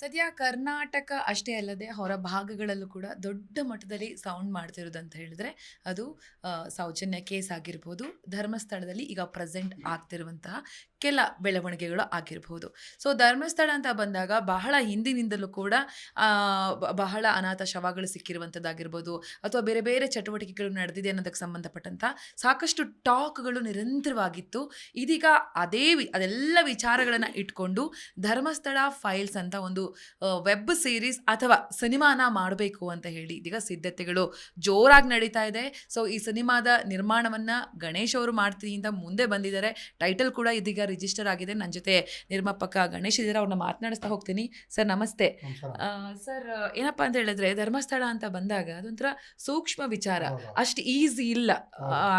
ಸದ್ಯ ಕರ್ನಾಟಕ ಅಷ್ಟೇ ಅಲ್ಲದೆ ಹೊರ ಭಾಗಗಳಲ್ಲೂ ಕೂಡ ದೊಡ್ಡ ಮಟ್ಟದಲ್ಲಿ ಸೌಂಡ್ ಮಾಡ್ತಿರೋದು ಅಂತ ಹೇಳಿದ್ರೆ ಅದು ಸೌಜನ್ಯ ಕೇಸ್ ಆಗಿರ್ಬೋದು, ಧರ್ಮಸ್ಥಳದಲ್ಲಿ ಈಗ ಪ್ರೆಸೆಂಟ್ ಆಗ್ತಿರುವಂತಹ ಕೆಲ ಬೆಳವಣಿಗೆಗಳು ಆಗಿರ್ಬೋದು. ಸೊ ಧರ್ಮಸ್ಥಳ ಅಂತ ಬಂದಾಗ ಬಹಳ ಹಿಂದಿನಿಂದಲೂ ಕೂಡ ಬಹಳ ಅನಾಥ ಶವಗಳು ಸಿಕ್ಕಿರುವಂಥದ್ದಾಗಿರ್ಬೋದು ಅಥವಾ ಬೇರೆ ಬೇರೆ ಚಟುವಟಿಕೆಗಳು ನಡೆದಿದೆ ಅನ್ನೋದಕ್ಕೆ ಸಂಬಂಧಪಟ್ಟಂಥ ಸಾಕಷ್ಟು ಟಾಕ್ಗಳು ನಿರಂತರವಾಗಿತ್ತು. ಇದೀಗ ಅದೇ ಅದೆಲ್ಲ ವಿಚಾರಗಳನ್ನು ಇಟ್ಕೊಂಡು ಧರ್ಮಸ್ಥಳ ಫೈಲ್ಸ್ ಅಂತ ಒಂದು ವೆಬ್ ಸೀರೀಸ್ ಅಥವಾ ಸಿನಿಮಾನ ಮಾಡಬೇಕು ಅಂತ ಹೇಳಿ ಇದೀಗ ಸಿದ್ಧತೆಗಳು ಜೋರಾಗಿ ನಡೀತಾ ಇದೆ. ಸೊ ಈ ಸಿನಿಮಾದ ನಿರ್ಮಾಣವನ್ನ ಗಣೇಶ್ ಅವರು ಮಾಡ್ತೀನಿ ಅಂತ ಮುಂದೆ ಬಂದಿದ್ದಾರೆ. ಟೈಟಲ್ ಕೂಡ ಇದೀಗ ರಿಜಿಸ್ಟರ್ ಆಗಿದೆ. ನನ್ನ ಜೊತೆ ನಿರ್ಮಾಪಕ ಗಣೇಶ್ ಇದ್ದಾರೆ. ಅವ್ರನ್ನ ಮಾತನಾಡಿಸ್ತಾ ಹೋಗ್ತೀನಿ. ಸರ್ ನಮಸ್ತೆ. ಸರ್ ಏನಪ್ಪಾ ಅಂತ ಹೇಳಿದ್ರೆ ಧರ್ಮಸ್ಥಳ ಅಂತ ಬಂದಾಗ ಅದೊಂಥರ ಸೂಕ್ಷ್ಮ ವಿಚಾರ. ಅಷ್ಟು ಈಸಿ ಇಲ್ಲ.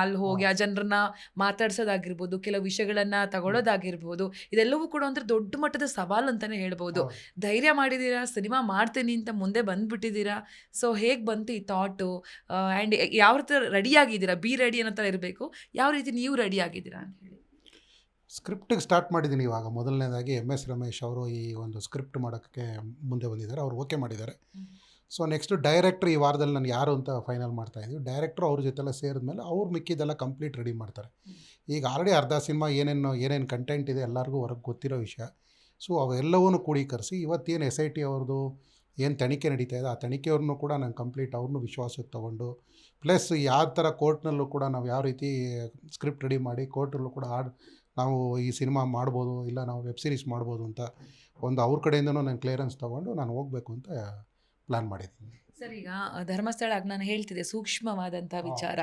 ಅಲ್ಲಿ ಹೋಗಿ ಆ ಜನರನ್ನ ಮಾತಾಡ್ಸೋದಾಗಿರ್ಬೋದು ಕೆಲವು ವಿಷಯಗಳನ್ನ ತಗೊಳ್ಳೋದಾಗಿರ್ಬೋದು ಇದೆಲ್ಲವೂ ಕೂಡ ಒಂಥರ ದೊಡ್ಡ ಮಟ್ಟದ ಸವಾಲು ಅಂತಾನೆ ಹೇಳ್ಬೋದು. ಹೌದು. ಧೈರ್ಯ ಮಾಡಿದ್ದೀರಾ? ಸಿನಿಮಾ ಮಾಡ್ತೀನಿ ಅಂತ ಮುಂದೆ ಬಂದ್ಬಿಟ್ಟಿದ್ದೀರಾ? ಸೊ ಹೇಗೆ ಬಂತು ಈ ಥಾಟು ಆ್ಯಂಡ್ ಯಾವ ರೀತಿ ರೆಡಿ ಆಗಿದ್ದೀರಾ? ಬಿ ರೆಡಿ ಅನ್ನೋ ಥರ ಇರಬೇಕು. ಯಾವ ರೀತಿ ನೀವು ರೆಡಿ ಆಗಿದ್ದೀರಾ ಅಂತ ಹೇಳಿ. ಸ್ಕ್ರಿಪ್ಟಿಗೆ ಸ್ಟಾರ್ಟ್ ಮಾಡಿದ್ದೀನಿ ಇವಾಗ. ಮೊದಲನೇದಾಗಿ ಎಂ ಎಸ್ ರಮೇಶ್ ಅವರು ಈ ಒಂದು ಸ್ಕ್ರಿಪ್ಟ್ ಮಾಡೋಕ್ಕೆ ಮುಂದೆ ಬಂದಿದ್ದಾರೆ. ಅವ್ರು ಓಕೆ ಮಾಡಿದ್ದಾರೆ. ಸೊ ನೆಕ್ಸ್ಟ್ ಡೈರೆಕ್ಟ್ರ್ ಈ ವಾರದಲ್ಲಿ ನಾನು ಯಾರು ಅಂತ ಫೈನಲ್ ಮಾಡ್ತಾ ಇದ್ದೀವಿ. ಡೈರೆಕ್ಟ್ರು ಅವ್ರ ಜೊತೆಲ್ಲ ಸೇರಿದ್ಮೇಲೆ ಅವ್ರು ಮಿಕ್ಕಿದ್ದೆಲ್ಲ ಕಂಪ್ಲೀಟ್ ರೆಡಿ ಮಾಡ್ತಾರೆ. ಈಗ ಆಲ್ರೆಡಿ ಅರ್ಧ ಸಿನಿಮಾ ಏನೇನು ಏನೇನು ಕಂಟೆಂಟ್ ಇದೆ ಎಲ್ಲರಿಗೂ ಹೊರಗೆ ಗೊತ್ತಿರೋ ವಿಷಯ. ಸೊ ಅವೆಲ್ಲವನ್ನೂ ಕೂಡೀಕರಿಸಿ ಇವತ್ತೇನು ಎಸ್ ಐ ಟಿ ಅವ್ರದ್ದು ಏನು ತನಿಖೆ ನಡೀತಾ ಇದೆ, ಆ ತನಿಖೆಯವ್ರನ್ನೂ ಕೂಡ ನಾನು ಕಂಪ್ಲೀಟ್ ಅವ್ರನ್ನೂ ವಿಶ್ವಾಸಕ್ಕೆ ತೊಗೊಂಡು, ಪ್ಲಸ್ ಯಾವ ಥರ ಕೋರ್ಟ್ನಲ್ಲೂ ಕೂಡ ನಾವು ಯಾವ ರೀತಿ ಸ್ಕ್ರಿಪ್ಟ್ ರೆಡಿ ಮಾಡಿ ಕೋರ್ಟಲ್ಲೂ ಕೂಡ ಆಡ್, ನಾವು ಈ ಸಿನಿಮಾ ಮಾಡ್ಬೋದು ಇಲ್ಲ ನಾವು ವೆಬ್ ಸೀರೀಸ್ ಮಾಡ್ಬೋದು ಅಂತ ಒಂದು ಅವ್ರ ಕಡೆಯಿಂದನೂ ನಾನು ಕ್ಲಿಯರೆನ್ಸ್ ತೊಗೊಂಡು ನಾನು ಹೋಗಬೇಕು ಅಂತ ಪ್ಲ್ಯಾನ್ ಮಾಡಿದ್ದೀನಿ. ಸರ್ ಈಗ ಧರ್ಮಸ್ಥಳ ಆಗ ನಾನು ಹೇಳ್ತಿದ್ದೆ ಸೂಕ್ಷ್ಮವಾದಂಥ ವಿಚಾರ.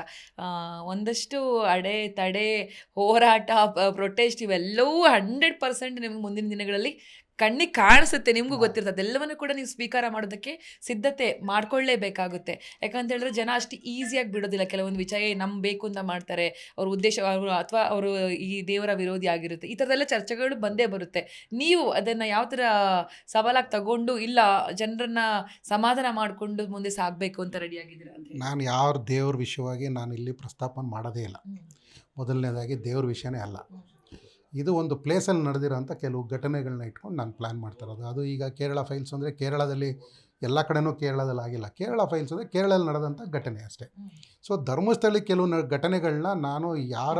ಒಂದಷ್ಟು ಅಡೆ ತಡೆ ಹೋರಾಟ ಪ್ರೊಟೆಸ್ಟ್ ಇವೆಲ್ಲವೂ ಹಂಡ್ರೆಡ್ ಪರ್ಸೆಂಟ್ ನಿಮ್ಗೆ ಮುಂದಿನ ದಿನಗಳಲ್ಲಿ ಕಣ್ಣಿಗೆ ಕಾಣಿಸುತ್ತೆ ನಿಮಗೂ ಗೊತ್ತಿರುತ್ತೆ. ಗೊತ್ತಿರ್ತದೆ ಅದೆಲ್ಲವನ್ನು ಕೂಡ ನೀವು ಸ್ವೀಕಾರ ಮಾಡೋದಕ್ಕೆ ಸಿದ್ಧತೆ ಮಾಡ್ಕೊಳ್ಳೇಬೇಕಾಗುತ್ತೆ. ಯಾಕಂತ ಹೇಳಿದ್ರೆ ಜನ ಅಷ್ಟು ಈಸಿಯಾಗಿ ಬಿಡೋದಿಲ್ಲ. ಕೆಲವೊಂದು ವಿಚಾರ ನಮ್ ಬೇಕು ಅಂತ ಮಾಡ್ತಾರೆ. ಅವ್ರ ಉದ್ದೇಶ ಅವರು ಅಥವಾ ಅವರು ಈ ದೇವರ ವಿರೋಧಿ ಆಗಿರುತ್ತೆ. ಈ ಥರದೆಲ್ಲ ಚರ್ಚೆಗಳು ಬಂದೇ ಬರುತ್ತೆ. ನೀವು ಅದನ್ನು ಯಾವ ಥರ ಸವಾಲಾಗಿ ತಗೊಂಡು ಇಲ್ಲ ಜನರನ್ನ ಸಮಾಧಾನ ಮಾಡಿಕೊಂಡು ಮುಂದೆ ಸಾಗಬೇಕು ಅಂತ ರೆಡಿ ಆಗಿದ್ದೀರಾ ನಾನು ಯಾವ ದೇವ್ರ ವಿಷಯವಾಗಿ ನಾನು ಇಲ್ಲಿ ಪ್ರಸ್ತಾಪನೆ ಮಾಡೋದೇ ಇಲ್ಲ. ಮೊದಲನೇದಾಗಿ ದೇವ್ರ ವಿಷಯನೇ ಅಲ್ಲ. ಇದು ಒಂದು ಪ್ಲೇಸಲ್ಲಿ ನಡೆದಿರೋಂಥ ಕೆಲವು ಘಟನೆಗಳನ್ನ ಇಟ್ಕೊಂಡು ನಾನು ಪ್ಲ್ಯಾನ್ ಮಾಡ್ತಿರೋದು ಅದು ಈಗ ಕೇರಳ ಫೈಲ್ಸ್ ಅಂದರೆ ಕೇರಳದಲ್ಲಿ ಎಲ್ಲ ಕಡೆನೂ ಕೇರಳದಲ್ಲಿ ಆಗಿಲ್ಲ ಕೇರಳ ಫೈಲ್ಸ್ ಅಂದರೆ ಕೇರಳದಲ್ಲಿ ನಡೆದಂಥ ಘಟನೆ ಅಷ್ಟೇ. ಸೊ ಧರ್ಮಸ್ಥಳಕ್ಕೆ ಕೆಲವು ನ ಘಟನೆಗಳನ್ನ ನಾನು ಯಾರ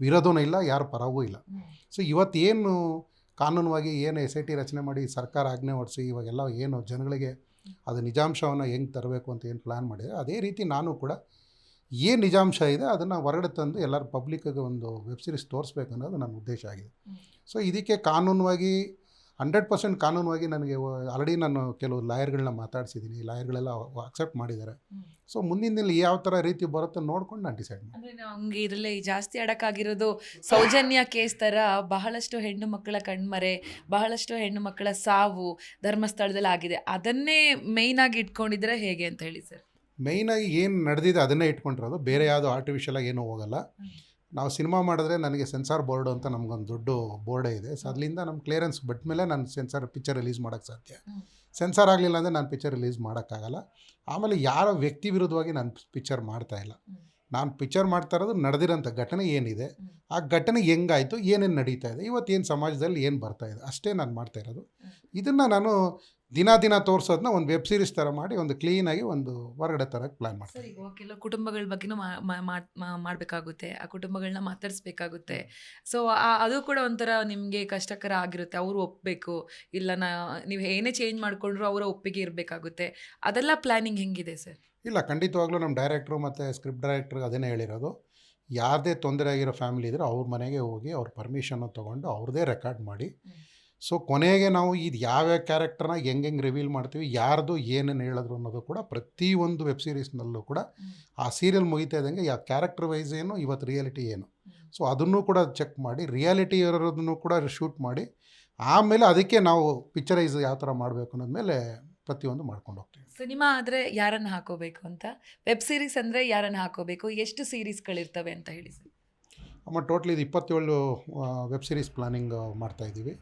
ವಿರೋಧವೂ ಇಲ್ಲ ಯಾರ ಪರವೂ ಇಲ್ಲ. ಸೊ ಇವತ್ತೇನು ಕಾನೂನುವಾಗಿ ಏನು ಎಸ್ ಐ ಟಿ ರಚನೆ ಮಾಡಿ ಸರ್ಕಾರ ಆಜ್ಞೆ ಹೊಡಿಸಿ ಇವಾಗೆಲ್ಲ ಏನು ಜನಗಳಿಗೆ ಅದು ನಿಜಾಂಶವನ್ನು ಹೆಂಗೆ ತರಬೇಕು ಅಂತ ಏನು ಪ್ಲ್ಯಾನ್ ಮಾಡಿದೆ ಅದೇ ರೀತಿ ನಾನು ಕೂಡ ಏನು ನಿಜಾಂಶ ಇದೆ ಅದನ್ನು ಹೊರಗಡೆ ತಂದು ಎಲ್ಲರ ಪಬ್ಲಿಕ್ಕಿಗೆ ಒಂದು ವೆಬ್ ಸೀರೀಸ್ ತೋರಿಸ್ಬೇಕು ಅನ್ನೋದು ನನ್ನ ಉದ್ದೇಶ ಆಗಿದೆ. ಸೊ ಇದಕ್ಕೆ ಕಾನೂನುವಾಗಿ ಹಂಡ್ರೆಡ್ ಪರ್ಸೆಂಟ್ ಕಾನೂನುವಾಗಿ ನನಗೆ ಆಲ್ರೆಡಿ ನಾನು ಕೆಲವು ಲಾಯರ್ಗಳನ್ನ ಮಾತಾಡ್ಸಿದ್ದೀನಿ ಲಾಯರ್ಗಳೆಲ್ಲ ಅಕ್ಸೆಪ್ಟ್ ಮಾಡಿದ್ದಾರೆ. ಸೊ ಮುಂದಿನ ದಿನ ಯಾವ ಥರ ರೀತಿ ಬರುತ್ತೆ ನೋಡ್ಕೊಂಡು ನಾನು ಡಿಸೈಡ್ ಮಾಡಿ ಅಂದ್ರೆ ನಮ್ಗೆ ಇದರಲ್ಲಿ ಜಾಸ್ತಿ ಅಡಕಾಗಿರೋದು ಸೌಜನ್ಯ ಕೇಸ್ ಥರ ಬಹಳಷ್ಟು ಹೆಣ್ಣು ಮಕ್ಕಳ ಕಣ್ಮರೆ ಬಹಳಷ್ಟು ಹೆಣ್ಣು ಮಕ್ಕಳ ಸಾವು ಧರ್ಮಸ್ಥಳದಲ್ಲಿ ಆಗಿದೆ ಅದನ್ನೇ ಮೇಯ್ನಾಗಿ ಇಟ್ಕೊಂಡಿದ್ರೆ ಹೇಗೆ ಅಂತ ಹೇಳಿ ಸರ್? ಮೇಯ್ನಾಗಿ ಏನು ನಡೆದಿದೆ ಅದನ್ನೇ ಇಟ್ಕೊಂಡಿರೋದು. ಬೇರೆ ಯಾವುದು ಆರ್ಟಿಫಿಷಿಯಲಾಗಿ ಏನೂ ಹೋಗಲ್ಲ. ನಾವು ಸಿನಿಮಾ ಮಾಡಿದ್ರೆ ನನಗೆ ಸೆನ್ಸಾರ್ ಬೋರ್ಡ್ ಅಂತ ನಮಗೊಂದು ದೊಡ್ಡ ಬೋರ್ಡೇ ಇದೆ. ಸೊ ಅದರಿಂದ ನಮ್ಮ ಕ್ಲಿಯರೆನ್ಸ್ ಬಿಟ್ಟ ಮೇಲೆ ನಾನು ಸೆನ್ಸಾರ್ ಪಿಕ್ಚರ್ ರಿಲೀಸ್ ಮಾಡೋಕ್ಕೆ ಸಾಧ್ಯ. ಸೆನ್ಸಾರ್ ಆಗಲಿಲ್ಲ ಅಂದರೆ ನಾನು ಪಿಕ್ಚರ್ ರಿಲೀಸ್ ಮಾಡೋಕ್ಕಾಗಲ್ಲ. ಆಮೇಲೆ ಯಾರ ವ್ಯಕ್ತಿ ವಿರುದ್ಧವಾಗಿ ನಾನು ಪಿಕ್ಚರ್ ಮಾಡ್ತಾ ಇಲ್ಲ. ನಾನು ಪಿಕ್ಚರ್ ಮಾಡ್ತಾ ಇರೋದು ನಡೆದಿರೋಂಥ ಘಟನೆ ಏನಿದೆ ಆ ಘಟನೆ ಹೆಂಗಾಯಿತು ಏನೇನು ನಡೀತಾ ಇದೆ ಇವತ್ತೇನು ಸಮಾಜದಲ್ಲಿ ಏನು ಬರ್ತಾ ಇದೆ ಅಷ್ಟೇ ನಾನು ಮಾಡ್ತಾ ಇರೋದು. ಇದನ್ನು ನಾನು ದಿನ ದಿನ ತೋರಿಸೋದನ್ನ ಒಂದು ವೆಬ್ ಸೀರೀಸ್ ಥರ ಮಾಡಿ ಒಂದು ಕ್ಲೀನಾಗಿ ಒಂದು ಹೊರಗಡೆ ಥರ ಪ್ಲ್ಯಾನ್ ಮಾಡ್ತಾರೆ ಸರ್ ಈಗ ಕೆಲವು ಕುಟುಂಬಗಳ ಬಗ್ಗೆನೂ ಮಾಡಬೇಕಾಗುತ್ತೆ ಆ ಕುಟುಂಬಗಳನ್ನ ಮಾತಾಡಿಸ್ಬೇಕಾಗುತ್ತೆ. ಸೊ ಅದು ಕೂಡ ಒಂಥರ ನಿಮಗೆ ಕಷ್ಟಕರ ಆಗಿರುತ್ತೆ ಅವರು ಒಪ್ಪಬೇಕು ಇಲ್ಲ ನಾ ನೀವು ಏನೇ ಚೇಂಜ್ ಮಾಡಿಕೊಂಡ್ರು ಅವರ ಒಪ್ಪಿಗೆ ಇರಬೇಕಾಗುತ್ತೆ. ಅದೆಲ್ಲ ಪ್ಲಾನಿಂಗ್ ಹೆಂಗಿದೆ ಸರ್? ಇಲ್ಲ ಖಂಡಿತವಾಗ್ಲೂ ನಮ್ಮ ಡೈರೆಕ್ಟ್ರು ಮತ್ತು ಸ್ಕ್ರಿಪ್ಟ್ ಡೈರೆಕ್ಟ್ರಿಗೆ ಅದನ್ನೇ ಹೇಳಿರೋದು. ಯಾರದೇ ತೊಂದರೆ ಆಗಿರೋ ಫ್ಯಾಮಿಲಿ ಇದ್ದರೆ ಅವ್ರ ಮನೆಗೆ ಹೋಗಿ ಅವ್ರ ಪರ್ಮಿಷನ್ನು ತೊಗೊಂಡು ಅವ್ರದ್ದೇ ರೆಕಾರ್ಡ್ ಮಾಡಿ. ಸೊ ಕೊನೆಗೆ ನಾವು ಇದು ಯಾವ್ಯಾವ ಕ್ಯಾರೆಕ್ಟರ್ನ ಹೆಂಗೆ ಹೆಂಗೆ ರಿವೀಲ್ ಮಾಡ್ತೀವಿ ಯಾರ್ದು ಏನೇನು ಹೇಳಿದ್ರು ಅನ್ನೋದು ಕೂಡ ಪ್ರತಿಯೊಂದು ವೆಬ್ ಸೀರೀಸ್ನಲ್ಲೂ ಕೂಡ ಆ ಸೀರಿಯಲ್ ಮುಗಿತಾ ಇದ್ದಂಗೆ ಯಾವ ಕ್ಯಾರೆಕ್ಟರ್ ವೈಸ್ ಏನು ಇವತ್ತು ರಿಯಾಲಿಟಿ ಏನು. ಸೊ ಅದನ್ನು ಕೂಡ ಚೆಕ್ ಮಾಡಿ ರಿಯಾಲಿಟಿ ಇರೋದನ್ನು ಕೂಡ ಶೂಟ್ ಮಾಡಿ ಆಮೇಲೆ ಅದಕ್ಕೆ ನಾವು ಪಿಕ್ಚರೈಸ್ ಯಾವ ಥರ ಮಾಡಬೇಕು ಅನ್ನೋದ್ಮೇಲೆ ಪ್ರತಿಯೊಂದು ಮಾಡ್ಕೊಂಡು ಹೋಗ್ತೀವಿ. ಸಿನಿಮಾ ಆದರೆ ಯಾರನ್ನು ಹಾಕೋಬೇಕು ಅಂತ? ವೆಬ್ ಸೀರೀಸ್ ಅಂದರೆ ಯಾರನ್ನು ಹಾಕೋಬೇಕು? ಎಷ್ಟು ಸೀರೀಸ್ಗಳಿರ್ತವೆ ಅಂತ ಹೇಳಿ ಸರ್. ಅಮ್ಮ ಟೋಟ್ಲಿ ಇದು ಇಪ್ಪತ್ತೇಳು ವೆಬ್ ಸೀರೀಸ್ ಪ್ಲಾನಿಂಗ್ ಮಾಡ್ತಾಯಿದ್ದೀವಿ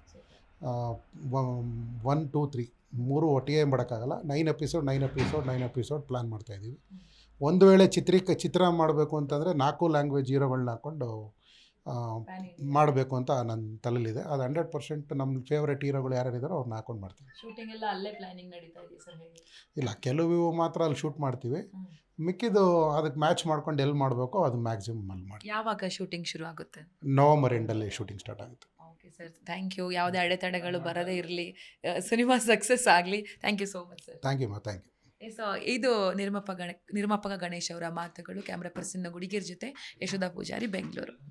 ಒನ್ ಟೂ ತ್ರೀ ಮೂರು ಒಟ್ಟಿಗೆ ಮಾಡೋಕ್ಕಾಗಲ್ಲ. Nine episode nine episode nine episode plan ಮಾಡ್ತಾಯಿದ್ದೀವಿ ಒಂದು ವೇಳೆ ಚಿತ್ರೀಕ ಚಿತ್ರ ಮಾಡಬೇಕು ಅಂತಂದರೆ ನಾಲ್ಕು ಲ್ಯಾಂಗ್ವೇಜ್ ಹೀರೋಗಳನ್ನ ಹಾಕ್ಕೊಂಡು ಮಾಡಬೇಕು ಅಂತ ನನ್ನ ತಲೆಯಲ್ಲಿದೆ ಅದು ಹಂಡ್ರೆಡ್ ಪರ್ಸೆಂಟ್ ನಮ್ಮ ಫೇವ್ರೆಟ್ ಹೀರೋಗಳು ಯಾರ್ಯಾರು ಇದ್ದಾರೋ ಅವ್ರನ್ನ ಹಾಕೊಂಡು ಮಾಡ್ತೀವಿ ಶೂಟಿಂಗ್ ಎಲ್ಲ ಅಲ್ಲೇ ಪ್ಲಾನಿಂಗ್ ನಡೀತಾ ಇದೆ ಸರ್ ಇಲ್ಲ ಕೆಲವು ಮಾತ್ರ ಅಲ್ಲಿ ಶೂಟ್ ಮಾಡ್ತೀವಿ. ಮಿಕ್ಕಿದು ಮಿಕ್ಕಿದ್ದು ಅದಕ್ಕೆ ಮ್ಯಾಚ್ ಮಾಡ್ಕೊಂಡು ಎಲ್ಲಿ ಮಾಡಬೇಕೋ ಅದು ಮ್ಯಾಕ್ಸಿಮಮ್ ಅಲ್ಲಿ ಮಾಡಿ ಯಾವಾಗ ಶೂಟಿಂಗ್ ಶುರು ಆಗುತ್ತೆ ನವಂಬರ್ ಎಂಡಲ್ಲಿ ಶೂಟಿಂಗ್ ಸ್ಟಾರ್ಟ್ ಆಗುತ್ತೆ. ಸರ್ ಥ್ಯಾಂಕ್ ಯು ಯಾವುದೇ ಅಡೆತಡೆಗಳು ಬರದೇ ಇರಲಿ. ಸಿನಿಮಾ ಸಕ್ಸಸ್ ಆಗಲಿ. Thank you so much sir thank you ಮಾ ಥ್ಯಾಂಕ್ ಯು ಸೊ ಇದು ನಿರ್ಮಾಪಕ ಗಣ ನಿರ್ಮಾಪಕ ಗಣೇಶ್ ಅವರ ಮಾತುಗಳು. ಕ್ಯಾಮ್ರಾ ಪರ್ಸನ್ನ ಗುಡಿಗೇರ್ ಜೊತೆ ಯಶೋಧ ಪೂಜಾರಿ ಬೆಂಗಳೂರು.